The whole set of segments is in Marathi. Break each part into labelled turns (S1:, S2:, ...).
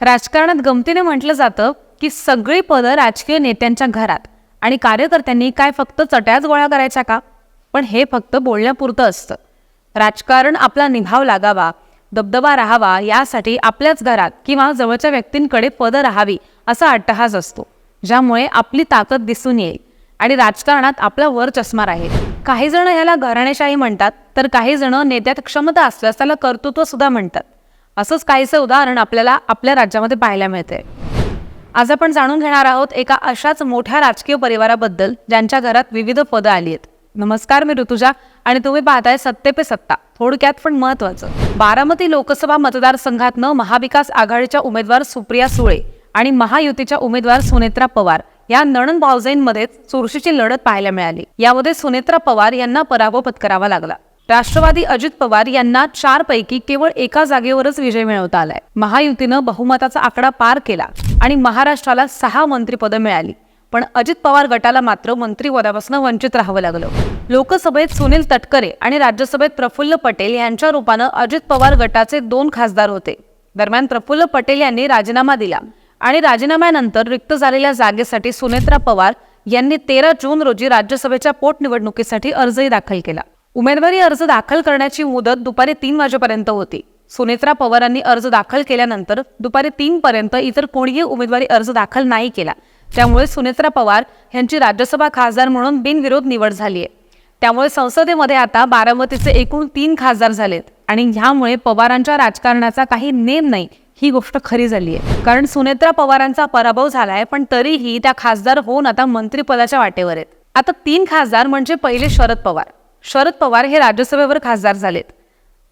S1: राजकारणात गमतीने म्हटलं जातं की सगळी पदं राजकीय नेत्यांच्या घरात. आणि कार्यकर्त्यांनी काय फक्त चट्याच गोळा करायच्या का? पण हे फक्त बोलण्यापुरतं असतं. राजकारण आपला निभाव लागावा दबदबा राहावा यासाठी आपल्याच घरात किंवा जवळच्या व्यक्तींकडे पदं राहावी असा अट्टहास असतो ज्यामुळे आपली ताकद दिसून येईल. आणि राजकारणात आपला वर चष्मा राहील. काही जण ह्याला घराणेशाही म्हणतात तर काही जण नेत्यात क्षमता असल्यास त्याला कर्तृत्व सुद्धा म्हणतात. असंच काहीसं उदाहरण आपल्याला आपल्या राज्यामध्ये पाहायला मिळते आज आपण जाणून घेणार आहोत एका अशाच मोठ्या राजकीय परिवाराबद्दल ज्यांच्या घरात विविध पदं आली आहेत नमस्कार मी ऋतुजा आणि तुम्ही पाहताय सत्ते पे सत्ता. थोडक्यात पण महत्वाचं बारामती लोकसभा मतदारसंघातनं महाविकास आघाडीच्या उमेदवार सुप्रिया सुळे आणि महायुतीच्या उमेदवार सुनेत्रा पवार या नणन भावजेंमध्ये चुरशीची लढत पाहायला मिळाली. यामध्ये सुनेत्रा पवार यांना पराभव पत्करावा लागला. राष्ट्रवादी अजित पवार यांना चार पैकी केवळ एका जागेवरच विजय मिळवता आलाय. महायुतीनं बहुमताचा आकडा पार केला आणि महाराष्ट्राला सहा मंत्रिपदं मिळाली. पण अजित पवार गटाला मात्र मंत्रिपदापासून वंचित राहावं लागलं. लोकसभेत सुनील तटकरे आणि राज्यसभेत प्रफुल्ल पटेल यांच्या रूपानं अजित पवार गटाचे दोन खासदार होते. दरम्यान प्रफुल्ल पटेल यांनी राजीनामा दिला आणि राजीनाम्यानंतर रिक्त झालेल्या जागेसाठी सुनेत्रा पवार यांनी तेरा जून रोजी राज्यसभेच्या पोटनिवडणुकीसाठी अर्जही दाखल केला. उमेदवारी अर्ज दाखल करण्याची मुदत दुपारी तीन वाजेपर्यंत होती. सुनेत्रा पवारांनी अर्ज दाखल केल्यानंतर दुपारी तीन पर्यंत इतर कोणीही उमेदवारी अर्ज दाखल नाही केला. त्यामुळे सुनेत्रा पवार यांची राज्यसभा खासदार म्हणून बिनविरोध निवड झाली आहे त्यामुळे संसदेमध्ये आता बारामतीचे एकूण तीन खासदार झालेत आणि ह्यामुळे पवारांच्या राजकारणाचा काही नेम नाही ही गोष्ट खरी झाली आहे कारण सुनेत्रा पवारांचा पराभव झालाय पण तरीही त्या खासदार होऊन आता मंत्रिपदाच्या वाटेवर आहेत. आता तीन खासदार म्हणजे पहिले शरद पवार. शरद पवार हे राज्यसभेवर खासदार झालेत.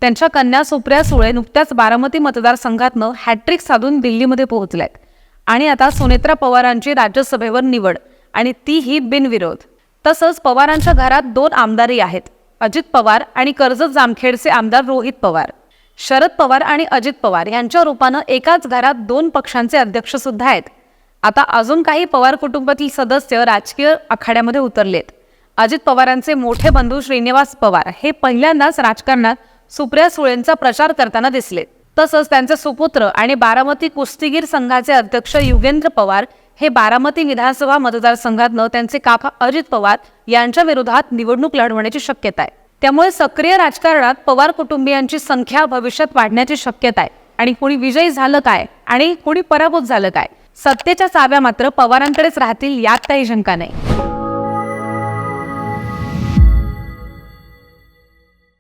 S1: त्यांच्या कन्या सुप्रिया सुळे नुकत्याच बारामती मतदारसंघातनं हॅट्रिक साधून दिल्लीमध्ये पोहोचल्यात. आणि आता सुनेत्रा पवारांची राज्यसभेवर निवड आणि तीही बिनविरोध. तसंच पवारांच्या घरात दोन आमदारही आहेत अजित पवार आणि कर्जत जामखेडचे आमदार रोहित पवार. शरद पवार आणि अजित पवार यांच्या रूपानं एकाच घरात दोन पक्षांचे अध्यक्ष सुद्धा आहेत. आता अजून काही पवार कुटुंबातील सदस्य राजकीय आखाड्यामध्ये उतरलेत. अजित पवारांचे मोठे बंधू श्रीनिवास पवार हे पहिल्यांदाच राजकारणात सुप्रिया सुळेंचा प्रचार करताना दिसले. तसंच त्यांचे सुपुत्र आणि बारामती कुस्तीगीर संघाचे अध्यक्ष युगेंद्र पवार हे बारामती विधानसभा मतदारसंघातनं त्यांचे काका अजित पवार यांच्या विरोधात निवडणूक लढवण्याची शक्यता आहे. त्यामुळे सक्रिय राजकारणात पवार कुटुंबियांची संख्या भविष्यात वाढण्याची शक्यता आहे. आणि कोणी विजयी झालं काय आणि कोणी पराभूत झालं काय? सत्तेच्या चाव्या मात्र पवारांकडेच राहतील यात काही शंका नाही.